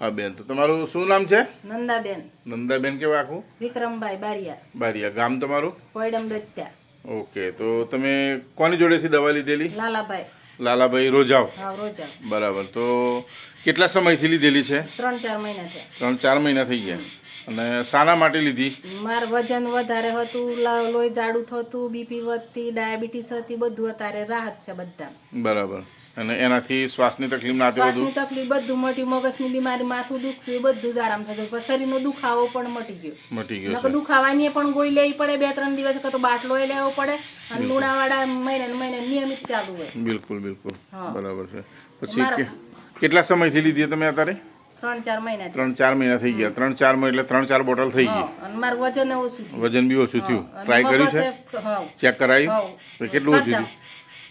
હા બેન તો તમારું શું નામ છે? નંદાબેન. નંદાબેન કેવું આખું? વિક્રમભાઈ બારિયા. બારિયા ગામ તમારું? પોયડમ દત્યા. ઓકે તો તમે કોની જોડેથી દવા લીધેલી? લાલાભાઈ. લાલાભાઈ રોજાવ. હા રોજા બરાબર તો કેટલા સમયથી લીધેલી છે? ત્રણ ચાર મહિના થયા. ત્રણ ચાર મહિના થઈ ગયા. અને શાના માટે લીધી? માર વજન વધારે હતું લોહી જાડું થતું બીપી વધતી ડાયાબિટીસ હતી બધું અત્યારે રાહત છે બધા બરાબર. અને એનાથી શ્વાસની તકલીફ ના તે શ્વાસની બધું. તકલીફ બધું મટી મગજની બીમારી માથું દુખતું એ બધું જ આરામ થઈ ગયો શરીરનો દુખાવો પણ મટી ગયો. મટી ગયો નકર દુખાવાની પણ ગોળી લેવી પડે બે ત્રણ દિવસ કતો તો બાટલો એ લેવો પડે અને લુણાવાળા મહિને મહિને નિયમિત ચાલુ હોય. બિલકુલ બિલકુલ. બરાબર છે. પછી કેટલા સમયથી લીધી તમે અત્યારે? ત્રણ ચાર મહિના ત્રણ ચાર મહિના થઈ ગયા. ત્રણ ચાર મહિના એટલે ત્રણ ચાર બોટલ થઈ ગઈ. મારું વજન ઓછું વજન બી ઓછું થયું. ટ્રાય કર્યું છે? ચેક કરાયું? કેટલું ઓછું થયું?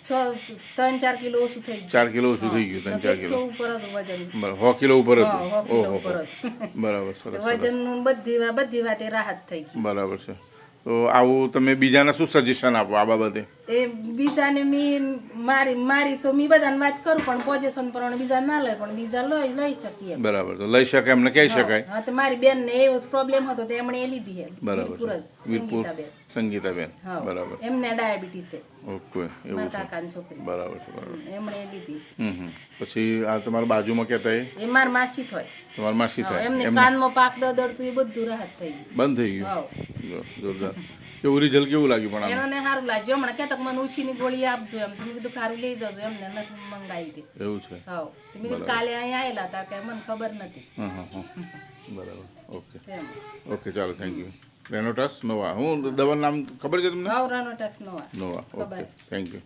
ત્રણ ચાર કિલો ઓછું થઈ ગયું. ચાર કિલો ઓછું થઈ ગયું ત્રણ ચાર કિલો. ઉપર હતું વજન. બરાબર કિલો ઉપર હતું ઓહો બરાબર સરસ વજન બધી બધી વાતે રાહત થઈ ગઈ. બરાબર છે. તો આવું તમે બીજાને શું સજેશન આપો આ બાબતે? એ બીજાને મી મારી મારી તો મી બધાને વાત કરું પણ પોઝિશન પ્રમાણે બીજા ના લે પણ બીજા લઈ લઈ શકીએ. બરાબર તો લઈ શકાય એમને કહી શકાય. હા તો મારી બેન ને એવો પ્રોબ્લેમ હતો તો એમણે એ લીધી હે બરાબર વીરપુર સંગીતાબેન. બરાબર. એમને ડાયાબિટીસ છે. ઓકે એવું કાકાની છોકરી. બરાબર છે બરાબર એમણે એ લીધી. હમ પછી આ તમારા બાજુમાં કહેતા એ? એ માર માસી થોય. તમારા માસી થાય. એમને કાનમાં પાક દડતું એ બધું રાહત થઈ ગયું. બંધ થઈ ગયું. જોરદાર કેવું રિઝલ્ટ કેવું લાગ્યું પણ આમ? એને સારું લાગ્યું. હમણાં કે તક મને ઉછીની ગોળી આપજો એમ. તમે કીધું સારું લઈ જજો એમને નથી મંગાવી દે. એવું છે? હા તમે કીધું કાલે અહીંયા આવેલા હતા કે મને ખબર નથી. બરાબર. ઓકે. ઓકે ચાલો થેન્ક યુ રેનોટાસ નોવા હું દવાનું નામ ખબર છે તમને? હા Renotas nova nova okay thank you